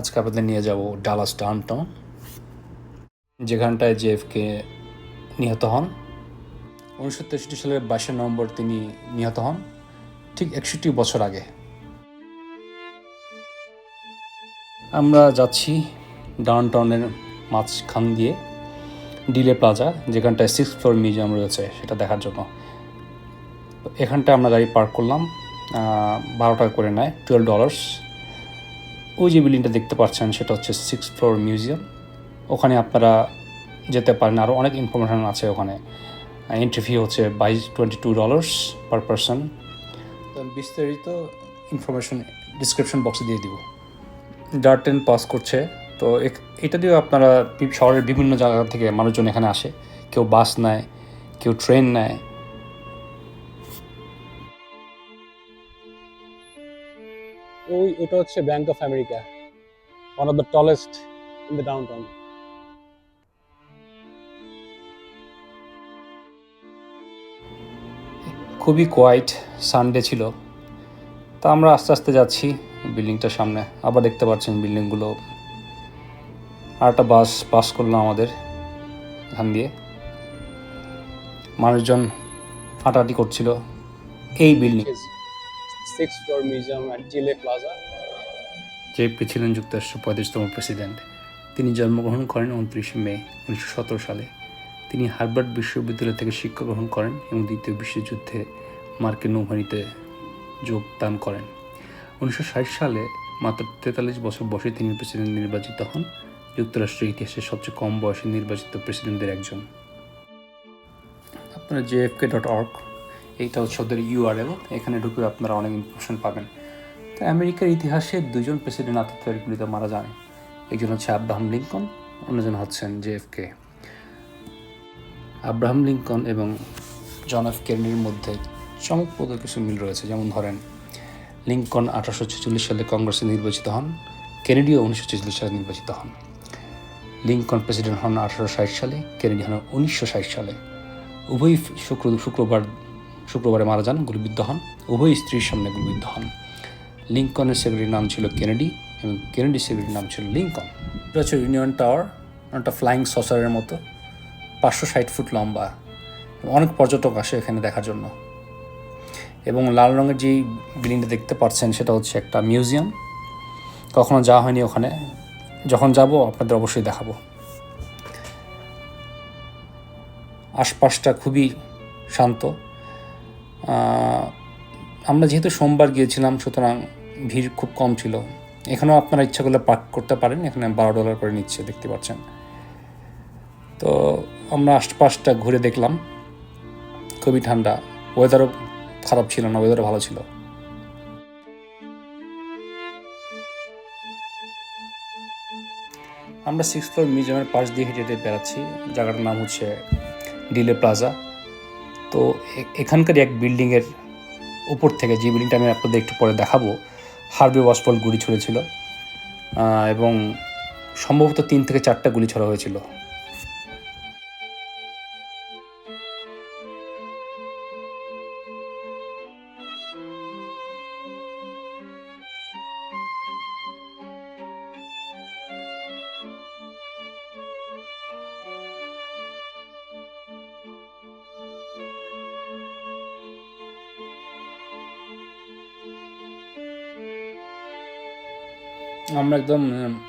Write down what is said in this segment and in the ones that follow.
আজকে আপনাদের নিয়ে যাব ডালাস ডাউনটাউন, যেখানটায় জেএফকে নিহত হন। উনিশশো তেষট্টি সালের বাইশে নভেম্বর তিনি নিহত হন, ঠিক একষট্টি বছর আগে। আমরা যাচ্ছি ডাউনটাউনের মাঝখান দিয়ে, ডিলে প্লাজা, যেখানটায় সিক্স ফ্লোর মিউজিয়াম রয়েছে, সেটা দেখার জন্য। এখানটায় আমরা গাড়ি পার্ক করলাম বারো টাকা করে নেয়, টুয়েলভ ডলার্স। ওই যে বিল্ডিংটা দেখতে পাচ্ছেন, সেটা হচ্ছে সিক্স ফ্লোর মিউজিয়াম ওখানে আপনারা যেতে পারেন আরও অনেক ইনফরমেশান আছে ওখানে। এন্ট্রি ফি হচ্ছে বাইশ twenty two dollars per person বিস্তারিত ইনফরমেশন ডিসক্রিপশন বক্সে দিয়ে দিব। ডার্ট ট্রেন পাস করছে, তো এটা দিয়েও আপনারা শহরের বিভিন্ন জায়গা থেকে মানুষজন এখানে আসে। কেউ বাস নেয়, কেউ ট্রেন নেয়। ওটা হচ্ছে bank of America one of the tallest in the downtown খুবই কোয়াইট সানডে ছিল। তা আমরা আস্তে আস্তে যাচ্ছি বিল্ডিংটার সামনে। আবার দেখতে পাচ্ছেন বিল্ডিংগুলো। আর একটা বাস পাস করল আমাদের এখান দিয়ে। মানুষজন হাঁটাহাঁটি করছিল এই building at Daley plaza JP ছিলেন যুক্তরাষ্ট্রের পঁয়ত্রিশতম প্রেসিডেন্ট, তিনি জন্মগ্রহণ করেন উনত্রিশে মে, উনিশশো সতেরো সালে। তিনি হার্ভার্ড বিশ্ববিদ্যালয় থেকে শিক্ষা গ্রহণ করেন এবং দ্বিতীয় বিশ্বযুদ্ধে মার্কিন নৌবাহিনীতে যোগদান করেন। উনিশশো ষাট সালে মাত্র তেতাল্লিশ বছর বয়সে তিনি প্রেসিডেন্ট নির্বাচিত হন। যুক্তরাষ্ট্রের ইতিহাসে সবচেয়ে কম বয়সে নির্বাচিত প্রেসিডেন্টদের একজন। আপনারা জেএফকে ডট অর্গ এইটা হচ্ছে ওদের ইউআরএল এখানে ঢুকে আপনারা অনেক ইনফরমেশন পাবেন। তো আমেরিকার ইতিহাসে দুজন প্রেসিডেন্ট আততায়ীর গুলিতে মারা যান একজন হচ্ছে আব্রাহাম লিঙ্কন অন্যজন হচ্ছেন জে জেএফকে আব্রাহাম লিঙ্কন এবং জন এফ কেনেডির মধ্যে চমকপ্রদ কিছু মিল রয়েছে। যেমন ধরেন লিঙ্কন আঠারোশো ছেচল্লিশ সালে কংগ্রেসে নির্বাচিত হন কেনেডিও উনিশশো ছেচল্লিশ সালে নির্বাচিত হন। লিঙ্কন প্রেসিডেন্ট হন আঠারোশো ষাট সালে কেনেডি হন উনিশশো ষাট সালে। উভয়ই শুক্র শুক্রবার শুক্রবারে মারা যান গুলিবিদ্ধ হন। উভয় স্ত্রীর সামনে গুলিবিদ্ধ হন। লিঙ্কনের সেক্রেটারির নাম ছিল কেনেডি এবং কেনেডি সেক্রেটারির নাম ছিল লিঙ্কন। এটা হচ্ছে ইউনিয়ন টাওয়ার, একটা ফ্লাইং সসারের মতো, পাঁচশো ষাট ফুট লম্বা অনেক পর্যটক আসে এখানে দেখার জন্য। এবং লাল রঙের যেই বিল্ডিংটা দেখতে পাচ্ছেন সেটা হচ্ছে একটা মিউজিয়াম। কখনো যাওয়া হয়নি ওখানে। যখন যাব আপনাদের অবশ্যই দেখাবো। আশপাশটা খুবই শান্ত। আমরা যেহেতু সোমবার গিয়েছিলাম, সুতরাং ভিড় খুব কম ছিল। এখানেও আপনারা ইচ্ছা করলে পার্ক করতে পারেন, এখানে বারো ডলার করে নিচ্ছে, দেখতে পাচ্ছেন। তো আমরা আশপাশটা ঘুরে দেখলাম। খুবই ঠান্ডা। ওয়েদারও খারাপ ছিল না ওয়েদারও ভালো ছিল। আমরা সিক্স ফ্লোর মিউজিয়ামের পাশ দিয়ে হেঁটে হেঁটে বেড়াচ্ছি। জায়গাটার নাম হচ্ছে ডিলে প্লাজা তো এ- এখানকার এক বিল্ডিংয়ের উপর থেকে যে বিল্ডিংটা আমি আপনাদের একটু পরে দেখাবো হার্বি ওয়াসপল গুলি ছুঁড়েছিল এবং সম্ভবত তিন থেকে চারটা গুলি ছড়া হয়েছিল। আমরা একদম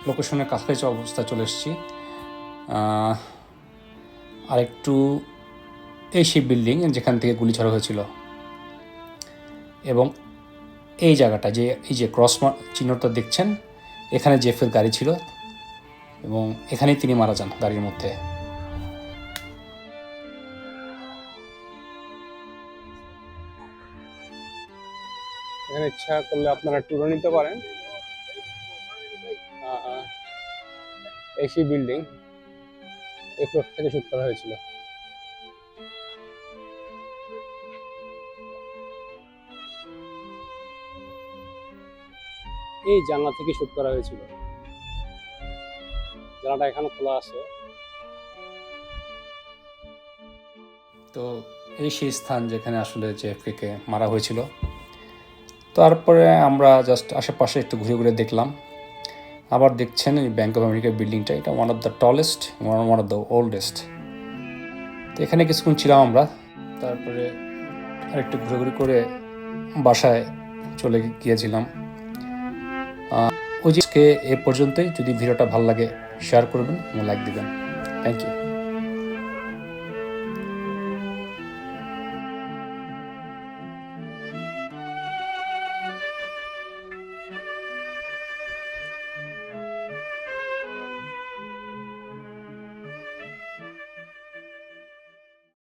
লোকেশনের কাছাকাছি অবস্থা চলে এসেছি। আর একটু এই সেই বিল্ডিং যেখান থেকে গুলি ছড়া হয়েছিল। এবং এই জায়গাটা যে, এই যে ক্রস চিহ্নটা দেখছেন, এখানে জেফের গাড়ি ছিল এবং এখানেই তিনি মারা যান গাড়ির মধ্যে। এখানে ইচ্ছা করলে আপনারা ট্যুরও নিতে পারেন। এসি বিল্ডিং এই ফ্লোর থেকে শুট করা হয়েছিল। এই জানলা থেকে শুট করা হয়েছিল। জানলাটা এখানে খোলা আছে। তো এই সেই স্থান যেখানে আসলে জেএফকে মারা হয়েছিল। তারপরে আমরা জাস্ট আশেপাশে একটু ঘুরে ঘুরে দেখলাম। আবার দেখছেন এই ব্যাঙ্ক অফ আমেরিকার বিল্ডিংটা এটা one of the tallest one of the oldest তো এখানে কিছুক্ষণ ছিলাম আমরা। তারপরে আরেকটু ঘুরে করে বাসায় চলে গিয়েছিলাম। ওই যে এ পর্যন্তই। যদি ভিডিওটা ভালো লাগে শেয়ার করবেন এবং লাইক দেবেন। Thank you